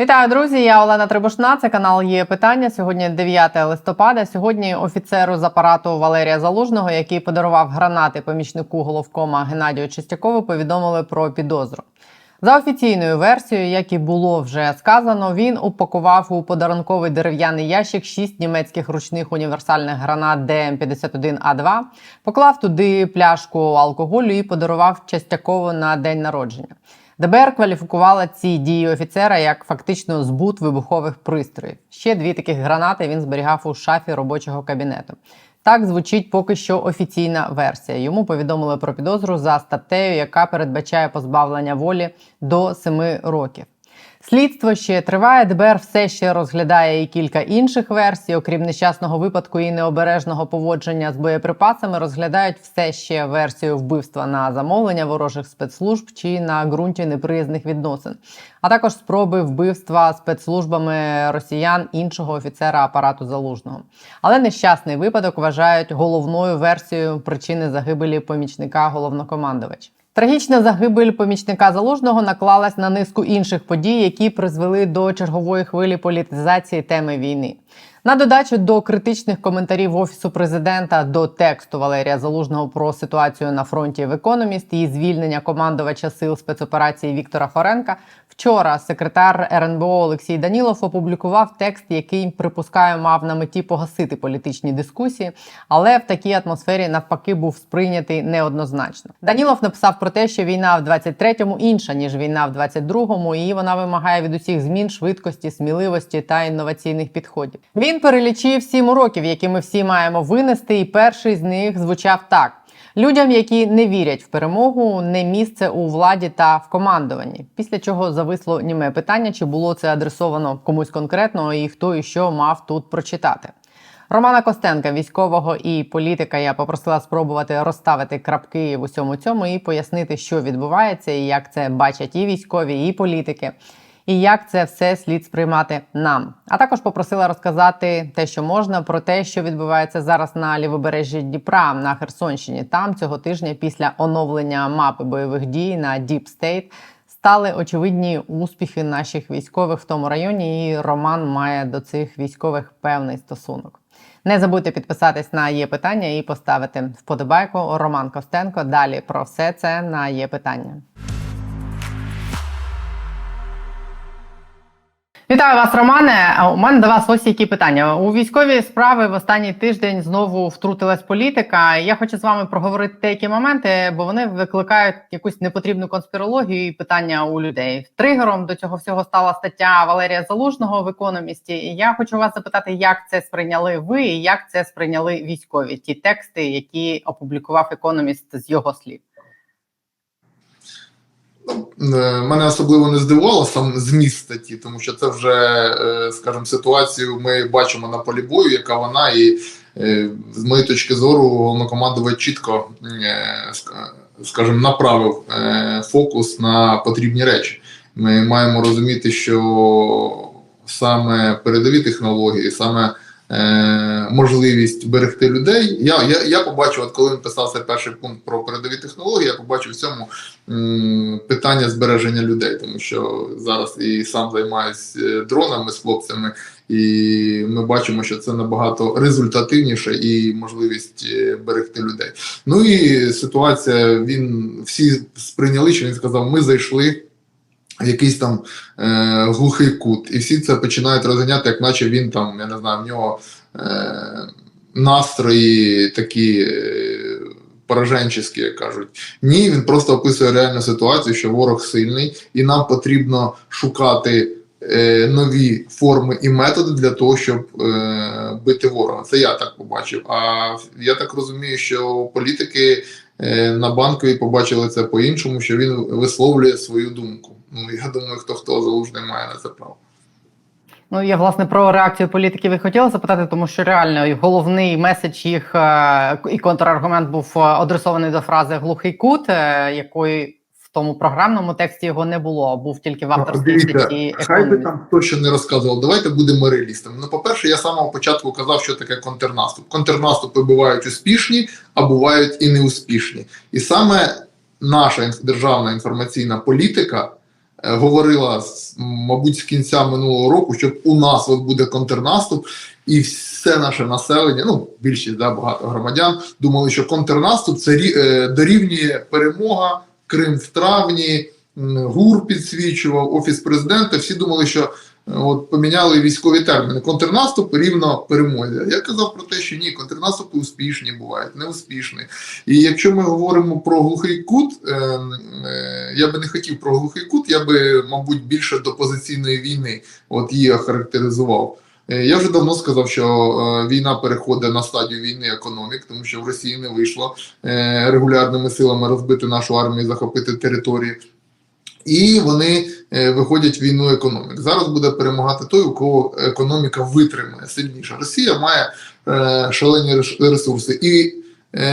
Вітаю, друзі! Я Олена Трибушна. Це канал є питання. Сьогодні 9 листопада. Сьогодні офіцеру з апарату Валерія Залужного, який подарував гранати помічнику головкома Геннадію Чистякову, повідомили про підозру. За офіційною версією, як і було вже сказано, він упакував у подарунковий дерев'яний ящик шість німецьких ручних універсальних гранат ДМ-51А2, поклав туди пляшку алкоголю і подарував Частякову на день народження. ДБР кваліфікувала ці дії офіцера як фактично збут вибухових пристроїв. Ще дві таких гранати він зберігав у шафі робочого кабінету. Так звучить поки що офіційна версія. Йому повідомили про підозру за статтею, яка передбачає позбавлення волі до 7 років. Слідство ще триває. ДБР все ще розглядає і кілька інших версій. Окрім нещасного випадку і необережного поводження з боєприпасами, розглядають все ще версію вбивства на замовлення ворожих спецслужб чи на ґрунті неприязних відносин, а також спроби вбивства спецслужбами росіян іншого офіцера апарату залужного. Але нещасний випадок вважають головною версією причини загибелі помічника головнокомандувача. Трагічна загибель помічника залужного наклалась на низку інших подій, які призвели до чергової хвилі політизації теми війни. На додачу до критичних коментарів офісу президента до тексту Валерія Залужного про ситуацію на фронті в економіст і звільнення командувача сил спецоперації Віктора Хоренка. Вчора секретар РНБО Олексій Данілов опублікував текст, який припускаю мав на меті погасити політичні дискусії, але в такій атмосфері навпаки був сприйнятий неоднозначно. Данілов написав про те, що війна в 23-му інша ніж війна в 22-му, і вона вимагає від усіх змін швидкості, сміливості та інноваційних підходів. Він перелічив сім уроків, які ми всі маємо винести, і перший з них звучав так. Людям, які не вірять в перемогу, не місце у владі та в командуванні. Після чого зависло німе питання, чи було це адресовано комусь конкретно, і хто і що мав тут прочитати. Романа Костенка, військового і політика, я попросила спробувати розставити крапки в усьому цьому і пояснити, що відбувається, і як це бачать і військові, і політики і як це все слід сприймати нам. А також попросила розказати те, що можна, про те, що відбувається зараз на лівобережжі Дніпра на Херсонщині. Там цього тижня, після оновлення мапи бойових дій на Deep State, стали очевидні успіхи наших військових в тому районі. І Роман має до цих військових певний стосунок. Не забудьте підписатись на є питання і поставити вподобайку. Роман Костенко. Далі про все це на є питання. Вітаю вас, Романе. У мене до вас ось які питання. У військові справи в останній тиждень знову втрутилась політика. Я хочу з вами проговорити деякі моменти, бо вони викликають якусь непотрібну конспірологію і питання у людей. Тригером до цього всього стала стаття Валерія Залужного в економісті. І я хочу вас запитати, як це сприйняли ви, і як це сприйняли військові ті тексти, які опублікував економіст з його слів. Е, мене особливо не здивувало сам зміст статті, тому що це вже, е, скажімо, ситуацію ми бачимо на полі бою, яка вона, і е, з моєї точки зору, головнокомандувач чітко, скажімо, направив фокус на потрібні речі. Ми маємо розуміти, що саме передові технології, саме Е, можливість берегти людей. Я я, я побачив, от коли цей перший пункт про передові технології, я побачив в цьому питання збереження людей, тому що зараз і сам займаюся е, дронами з хлопцями, і ми бачимо, що це набагато результативніше і можливість е, берегти людей. Ну і ситуація він всі сприйняли, що він сказав: ми зайшли якийсь там е, глухий кут. І всі це починають розганяти, як наче він там, я не знаю, в нього е, настрої такі е, пораженчески, як кажуть. Ні, він просто описує реальну ситуацію, що ворог сильний, і нам потрібно шукати. Е, нові форми і методи для того, щоб е, бити ворога. Це я так побачив. А я так розумію, що політики на банковій побачили це по-іншому, що він висловлює свою думку. Ну я думаю, хто хто залужний має на це право. Ну, я власне про реакцію політиків і хотіла запитати, тому що реально головний меседж їх е, і контраргумент був е, адресований до фрази глухий кут, е, якої в тому програмному тексті його не було, а був тільки в авторській статті. Хай би там хто ще не розказував. Давайте будемо реалістами. Ну, по-перше, я з самого початку казав, що таке контрнаступ. Контрнаступи бувають успішні, а бувають і неуспішні. І саме наша державна інформаційна політика е, говорила, мабуть, з кінця минулого року, що у нас от буде контрнаступ, і все наше населення, ну більшість да, багато громадян, думали, що контрнаступ це е, дорівнює перемога, Крим в травні, ГУР підсвічував, офіс президента. Всі думали, що е, от поміняли військові терміни. Контрнаступ рівно перемозі. Я казав про те, що ні, контрнаступи успішні бувають, неуспішні. І якщо ми говоримо про глухий кут, е, е, я би не хотів про глухий кут, я би, мабуть, більше до позиційної війни от її охарактеризував. Е, Я вже давно сказав, що е, війна переходить на стадію війни економік, тому що в Росії не вийшло е, регулярними силами розбити нашу армію, захопити території. І вони виходять війну економік. Зараз буде перемагати той, у кого економіка витримає сильніше. Росія має шалені ресурси, і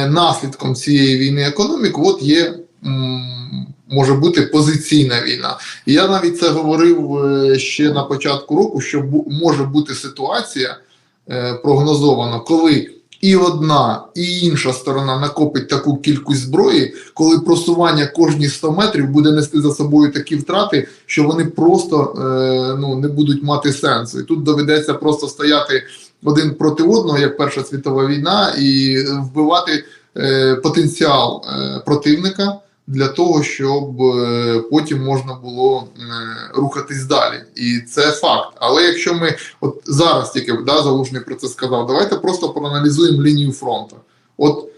наслідком цієї війни економік от є. Може бути позиційна війна, і я навіть це говорив е, ще на початку року, що може бути ситуація е, прогнозовано, коли і одна, і інша сторона накопить таку кількість зброї, коли просування кожні 100 метрів буде нести за собою такі втрати, що вони просто е, ну, не будуть мати сенсу. І тут доведеться просто стояти один проти одного, як Перша світова війна, і вбивати потенціал противника для того, щоб е, потім можна було е, рухатись далі. І це факт. Але якщо ми от зараз тільки да, залужний про це сказав, давайте просто проаналізуємо лінію фронту. От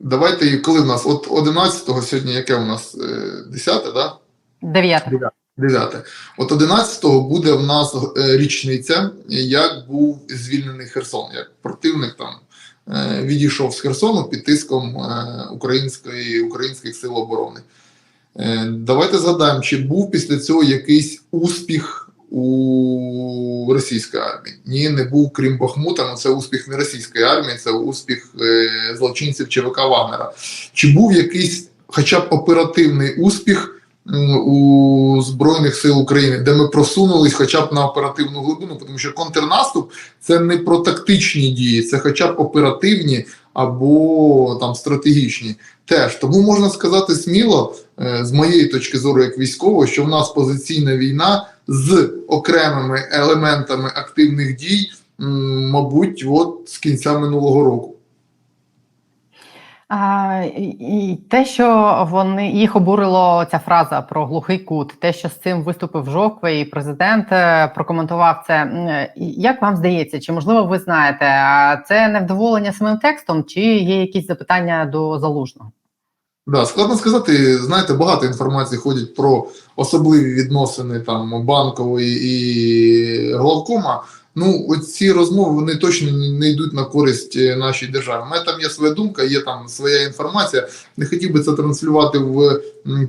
давайте, коли в нас? От 11-го сьогодні, яке у нас? Е, 10, да? Дев'яте. 9. От 11-го буде в нас е, річниця, як був звільнений Херсон, як противник там е, відійшов з Херсону під тиском е, української, українських сил оборони. Е, Давайте згадаємо, чи був після цього якийсь успіх у російської армії? Ні, не був, крім Бахмута, але це успіх не російської армії, це успіх е, злочинців ЧВК Вагнера. Чи був якийсь хоча б оперативний успіх? У Збройних сил України, де ми просунулись хоча б на оперативну глибину, тому що контрнаступ це не про тактичні дії, це хоча б оперативні або там стратегічні. Теж тому можна сказати сміло, е, з моєї точки зору, як військового, що в нас позиційна війна з окремими елементами активних дій, мабуть, от з кінця минулого року. А, і, те, що вони їх обурило ця фраза про глухий кут, те, що з цим виступив Жоква, і президент е, прокоментував це. Як вам здається, чи можливо ви знаєте, це невдоволення самим текстом, чи є якісь запитання до залужного? Да, складно сказати, знаєте, багато інформації ходять про особливі відносини там банкової і главкома. Ну, оці розмови вони точно не йдуть на користь е, нашій державі. У мене там є своя думка, є там своя інформація. Не хотів би це транслювати в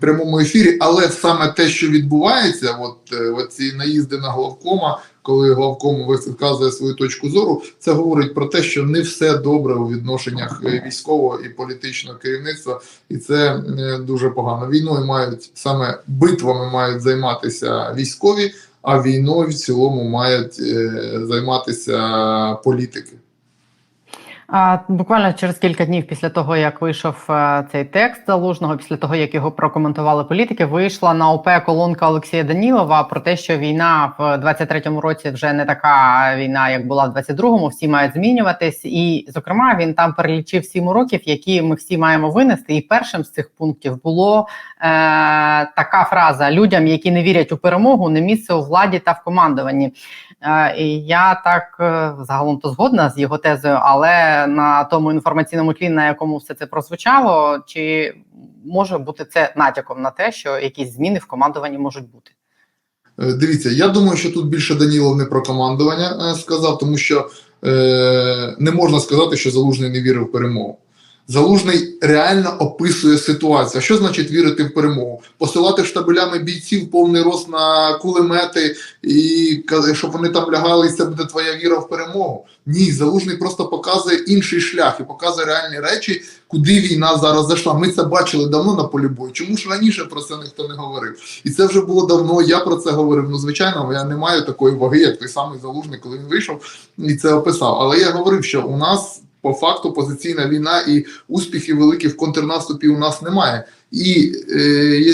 прямому ефірі, але саме те, що відбувається, от е, оці наїзди на главкома, коли главком висказує свою точку зору, це говорить про те, що не все добре у відношеннях е, військового і політичного керівництва, і це дуже погано. Війною мають саме битвами мають займатися військові, а війною в цілому мають е, займатися політики. Буквально через кілька днів після того, як вийшов е, цей текст залужного, після того як його прокоментували політики, вийшла на ОП колонка Олексія Данілова про те, що війна в 23-му році вже не така війна, як була в 22-му, Всі мають змінюватись, і зокрема він там перелічив сім уроків, які ми всі маємо винести. І першим з цих пунктів було е, така фраза: людям, які не вірять у перемогу, не місце у владі та в командуванні. Е, І я так е, загалом то згодна з його тезою, але на тому інформаційному тлі, на якому все це прозвучало, чи може бути це натяком на те, що якісь зміни в командуванні можуть бути? Е, Дивіться, я думаю, що тут більше Данілов не про командування сказав, тому що е, не можна сказати, що Залужний не вірив в перемогу. Залужний реально описує ситуацію. Що значить вірити в перемогу? Посилати штабелями бійців повний рост на кулемети і щоб вони там лягали, і це буде твоя віра в перемогу. Ні, залужний просто показує інший шлях і показує реальні речі, куди війна зараз зайшла. Ми це бачили давно на полі бою. Чому ж раніше про це ніхто не говорив? І це вже було давно. Я про це говорив. Ну, звичайно, я не маю такої ваги, як той самий залужний, коли він вийшов і це описав. Але я говорив, що у нас по факту позиційна війна і успіхів великих в контрнаступі у нас немає. І е,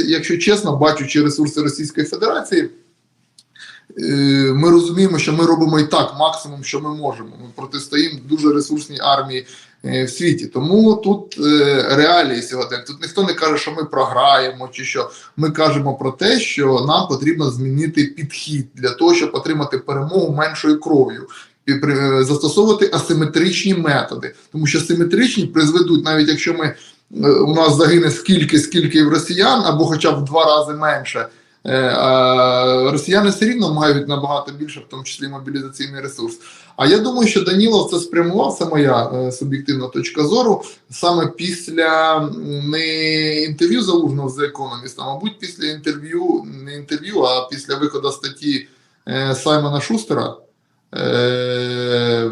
якщо чесно, бачучи ресурси Російської Федерації. Е, Ми розуміємо, що ми робимо і так максимум, що ми можемо. Ми протистоїмо дуже ресурсній армії е, в світі. Тому тут е, реалії сьогодні. Тут ніхто не каже, що ми програємо, чи що ми кажемо про те, що нам потрібно змінити підхід для того, щоб отримати перемогу меншою кров'ю. Е, застосовувати асиметричні методи, тому що симетричні призведуть, навіть якщо ми е, у нас загине скільки, скільки в росіян, або хоча б в два рази менше. Е, росіяни все рівно мають набагато більше, в тому числі мобілізаційний ресурс. А я думаю, що Данілов це спрямував, це моя суб'єктивна точка зору, саме після не інтерв'ю залужного з The Economist, а мабуть, після інтерв'ю, не інтерв'ю, а після виходу статті Саймона Шустера е,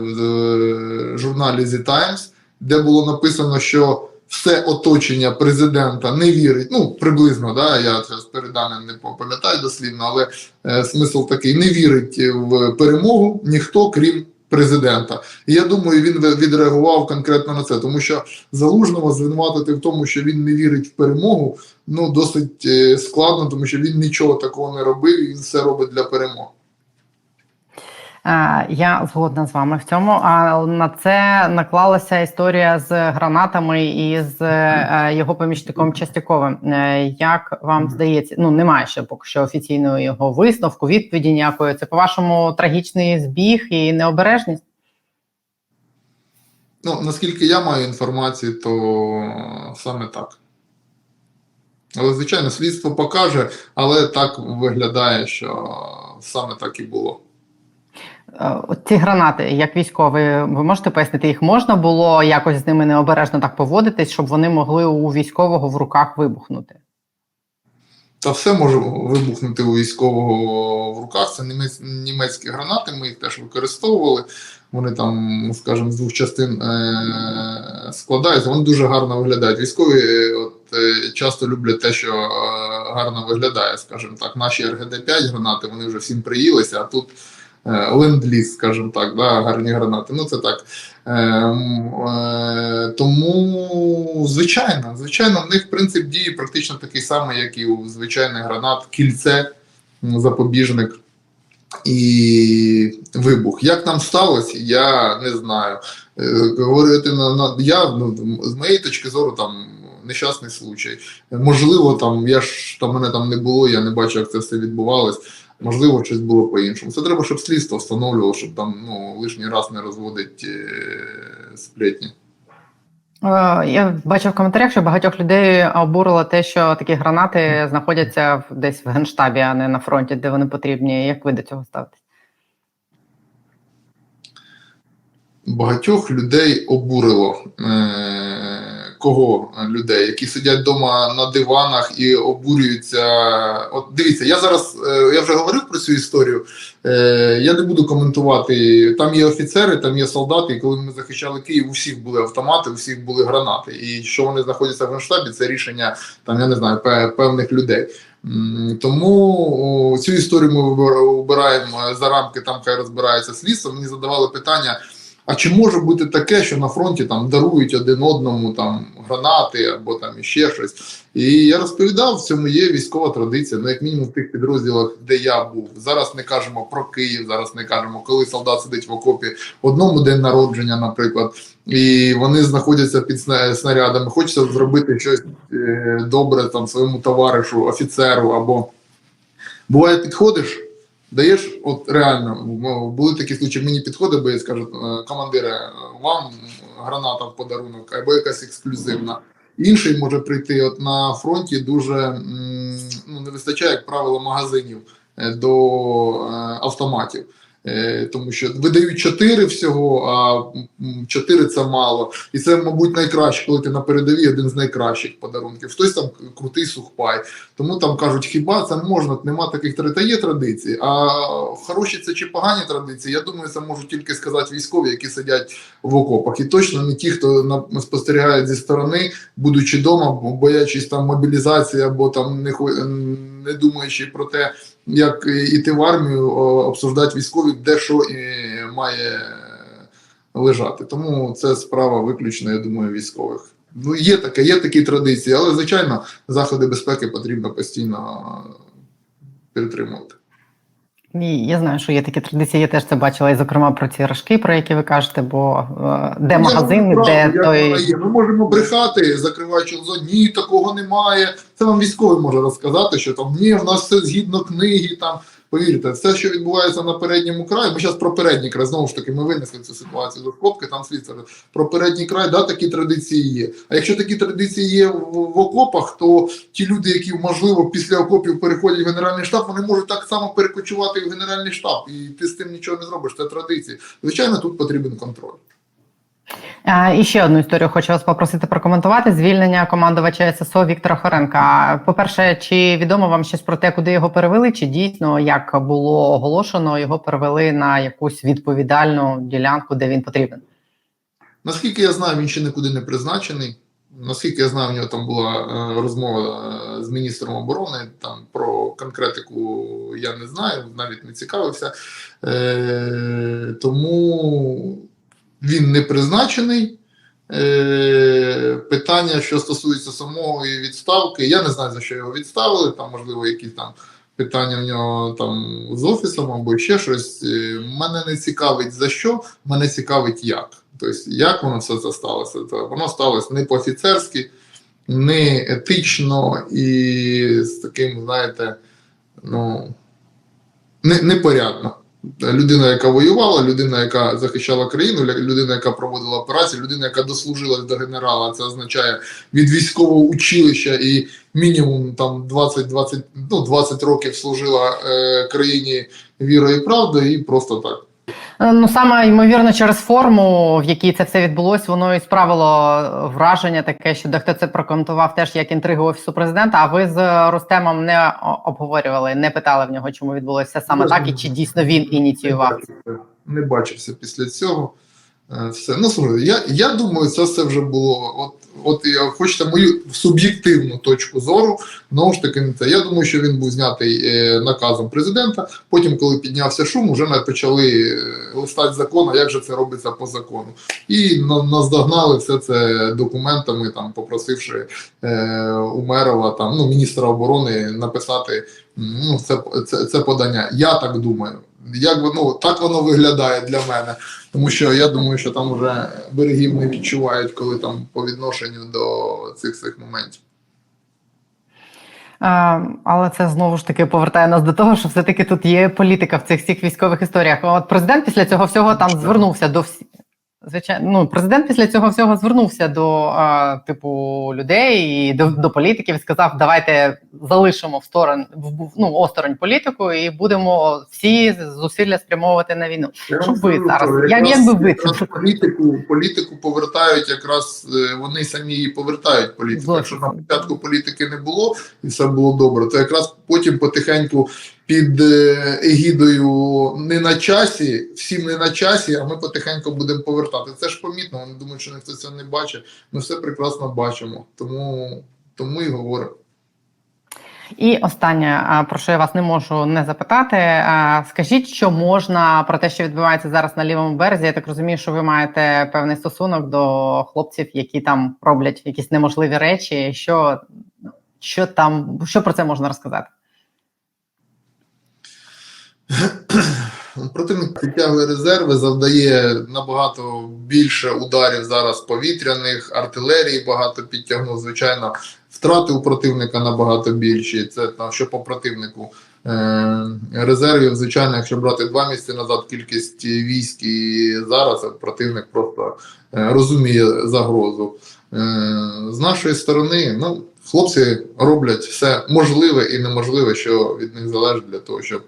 журналі The Times, де було написано, що все оточення президента не вірить. Ну, приблизно, да, я це з переданим не пам'ятаю дослівно, але е, смисл такий: не вірить в перемогу ніхто, крім президента. І я думаю, він відреагував конкретно на це, тому що залужного звинуватити в тому, що він не вірить в перемогу, ну досить е, складно, тому що він нічого такого не робив, і він все робить для перемоги. Е, Я згодна з вами в цьому. А на це наклалася історія з гранатами і з е, його помічником Частяковим. Е, Як вам здається, ну немає ще поки що офіційного його висновку, відповіді ніякої. Це по-вашому трагічний збіг і необережність? Ну, наскільки я маю інформацію, то саме так. Але, звичайно, слідство покаже, але так виглядає, що саме так і було. Е, Ці гранати, як військові, ви можете пояснити, їх можна було якось з ними необережно так поводитись, щоб вони могли у військового в руках вибухнути? Та все може вибухнути у військового в руках. Це німець, німецькі гранати, ми їх теж використовували. Вони там, скажімо, з двох частин е- складаються. Вони дуже гарно виглядають. Військові е, от, часто люблять те, що гарно виглядає. Скажімо так, наші РГД-5 гранати вони вже всім приїлися, а тут ленд-ліз, скажімо так, да, гарні гранати. Ну це так. Е, е, тому, звичайно, звичайно, в них принцип дії практично такий самий, як і у звичайних гранат, кільце, запобіжник і вибух. Як нам сталося, я не знаю. Е, Говорити на, на я ну, з моєї точки зору, там нещасний случай. Можливо, там я ж там мене там не було, я не бачив, як це все відбувалось. Можливо, щось було по-іншому. Це треба, щоб слідство встановлювало, щоб там ну, лишній раз не розводить е, сплетні. Е, Я бачив в коментарях, що багатьох людей обурило те, що такі гранати знаходяться десь в генштабі, а не на фронті, де вони потрібні. Як ви до цього ставитесь? багатьох людей обурило. Е, кого людей, які сидять вдома на диванах і обурюються. От дивіться, я зараз е, я вже говорив про цю історію. Е, я не буду коментувати. Там є офіцери, там є солдати. І коли ми захищали Київ, у всіх були автомати, у всіх були гранати. І що вони знаходяться в генштабі, це рішення там, я не знаю, певних людей. Тому цю історію ми обираємо за рамки, там хай розбирається слідство. Мені задавали питання. А чи може бути таке, що на фронті там дарують один одному там гранати або там іще щось? І я розповідав, в цьому є військова традиція. Ну, як мінімум, в тих підрозділах, де я був. Зараз не кажемо про Київ, зараз не кажемо, коли солдат сидить в окопі одному день народження, наприклад, і вони знаходяться під снарядами. Хочеться зробити щось е, добре там своєму товаришу, офіцеру або буває, підходиш. Даєш, от реально, були такі случаї, мені підходить, бо я скажу, е, командире, вам граната в подарунок, або якась ексклюзивна. Інший може прийти от на фронті дуже ну, не вистачає, як правило, магазинів е, до е, автоматів. Е, Тому що видають чотири всього, а чотири це мало. І це, мабуть, найкраще, коли ти на передовій один з найкращих подарунків. Хтось там крутий сухпай. Тому там кажуть, хіба це можна, нема таких. Та є традиції. А хороші це чи погані традиції, я думаю, це можуть тільки сказати військові, які сидять в окопах. І точно не ті, хто на, спостерігають зі сторони, будучи вдома, боячись там мобілізації або там не, не думаючи про те, як іти в армію, обсуждати військові, де що і має лежати. Тому це справа виключно, я думаю, військових. Ну, є таке, є такі традиції, але звичайно, заходи безпеки потрібно постійно підтримувати. І я знаю, що є такі традиції. Я теж це бачила, і зокрема про ці рожки, про які ви кажете, бо е, де магазин, де правду, той. є. Ми можемо брехати, закриваючи глаза, ні, такого немає. Це вам військовий може розказати, що там ні, в нас все згідно книги. Там повірте, все, що відбувається на передньому краї. Ми зараз про передній край знову ж таки ми винесли цю ситуацію до хлопки. Там слідство про передній край, да, такі традиції є. А якщо такі традиції є в, окопах, то ті люди, які можливо після окопів переходять в генеральний штаб, вони можуть так само перекочувати в генеральний штаб, і ти з тим нічого не зробиш. Це традиції. Звичайно, тут потрібен контроль. І ще одну історію хочу вас попросити прокоментувати: звільнення командувача ССО Віктора Хоренка. По-перше, чи відомо вам щось про те, куди його перевели? Чи дійсно, як було оголошено, його перевели на якусь відповідальну ділянку, де він потрібен? Наскільки я знаю, він ще нікуди не призначений. Наскільки я знаю, в нього там була е, розмова е, з міністром оборони. Там про конкретику я не знаю, навіть не цікавився. Е, тому він не призначений. Е, питання, що стосується самої відставки, я не знаю, за що його відставили. Там, можливо, якісь там питання в нього там з офісом або ще щось. Е, Мене не цікавить за що, мене цікавить як. Тобто, як воно все це сталося? То воно сталося не по-офіцерськи, не етично і з таким, знаєте, ну, не, непорядно. Людина, яка воювала, людина, яка захищала країну, людина, яка проводила операції, людина, яка дослужилась до генерала, це означає від військового училища і мінімум там 20-20 ну, 20 років служила е, країні вірою і правдою, і просто так. Е, Ну саме ймовірно, через форму, в якій це все відбулось, воно і справило враження таке, що дехто це прокоментував теж як інтригу офісу президента. А ви з Рустемом не обговорювали, не питали в нього, чому відбулося саме так, і чи дійсно він ініціював. Не бачився після цього. Е, Все. Ну, слухайте, я, я думаю, це все вже було. От, от хочете мою суб'єктивну точку зору. Знову ж таки, не це. Я думаю, що він був знятий е, наказом президента. Потім, коли піднявся шум, вже почали е, листати закон, а як же це робиться по закону. І на- наздогнали все це документами, там, попросивши е, Умерова, там, ну, міністра оборони, написати ну, це, це, це подання. Я так думаю. Як воно так воно виглядає для мене, тому що я думаю, що там вже берегів не відчувають, коли там по відношенню до цих цих моментів. А, але це знову ж таки повертає нас до того, що все-таки тут є політика в цих всіх військових історіях. От президент після цього всього там звернувся до всіх. Звичайно, ну президент після цього всього звернувся до а, типу людей і до, до політиків. і Сказав, давайте залишимо в сторон в- ну, осторонь політику і будемо всі зусилля спрямовувати на війну. Я Що ви зараз? Як- як би ви політику, політику повертають, якраз е, вони самі її повертають політику. Якщо на початку політики не було і все було добре, то якраз потім потихеньку під е, егідою не на часі, всім не на часі, а ми потихеньку будемо повертати. Це ж помітно. Вони думають, що ніхто цього не бачить. Ми все прекрасно бачимо. Тому, тому і говоримо. І останнє, про що я вас не можу не запитати. Скажіть, що можна про те, що відбувається зараз на лівому березі. Я так розумію, що ви маєте певний стосунок до хлопців, які там роблять якісь неможливі речі. Що, що там, що про це можна розказати? Противник підтягує резерви, завдає набагато більше ударів зараз повітряних, артилерії багато підтягнув. Звичайно, втрати у противника набагато більші. Це там, що по противнику. Е, резервів, звичайно, якщо брати два місяці назад кількість військ і зараз противник просто е, розуміє загрозу. Е, з нашої сторони, ну, хлопці роблять все можливе і неможливе, що від них залежить для того, щоб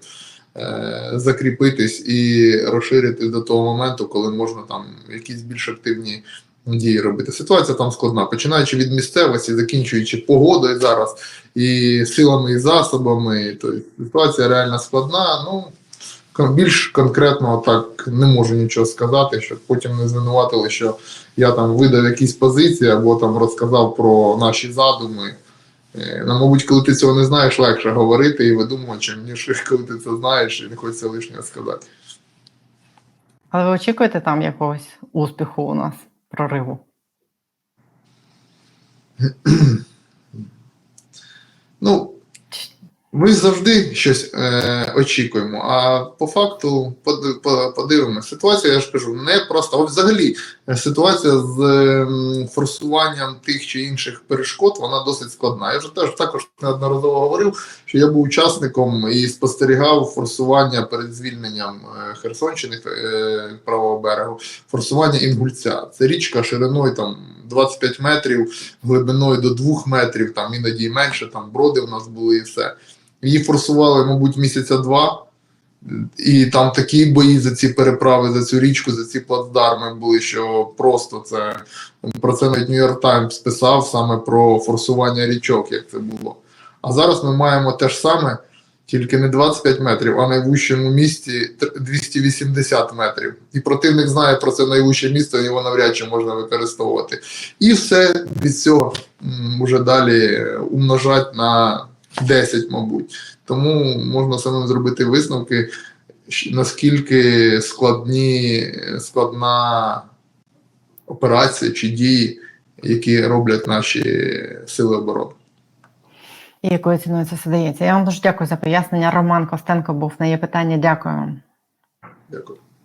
закріпитись і розширитись до того моменту, коли можна там якісь більш активні дії робити. Ситуація там складна, починаючи від місцевості, закінчуючи погодою зараз і силами і засобами. Тобто ситуація реально складна. Ну більш конкретно так не можу нічого сказати, щоб потім не звинуватили, що я там видав якісь позиції або там розказав про наші задуми. Е, Ну, мабуть, коли ти цього не знаєш, легше говорити і видумувати, ніж коли ти це знаєш і не хочеться лишнього сказати. Але ви очікуєте там якогось успіху у нас, прориву? Ну, ми завжди щось е, очікуємо, а по факту под- подивимося. Ситуація, я ж кажу, не просто. А взагалі е, ситуація з ем, форсуванням тих чи інших перешкод, вона досить складна. Я вже теж також неодноразово говорив, що я був учасником і спостерігав форсування перед звільненням е, Херсонщини е, правого берегу, форсування Інгульця. Це річка шириною там 25 метрів, глибиною до 2 метрів, там іноді менше, там броди в нас були і все. Її форсували, мабуть, місяця два. І там такі бої за ці переправи, за цю річку, за ці плацдарми були, що просто це про це навіть Нью-Йорк Таймс писав саме про форсування річок, як це було. А зараз ми маємо те ж саме, тільки не 25 метрів, а найвищому місті 280 метрів. І противник знає про це найвище місце, його навряд чи можна використовувати. І все від цього м, уже далі умножать на 10, мабуть. Тому можна самим зробити висновки, наскільки складні, складна операція чи дії, які роблять наші сили оборони. І якою ціною це все дається? Я вам дуже дякую за пояснення. Роман Костенко був на є питання. Дякую вам. Дякую.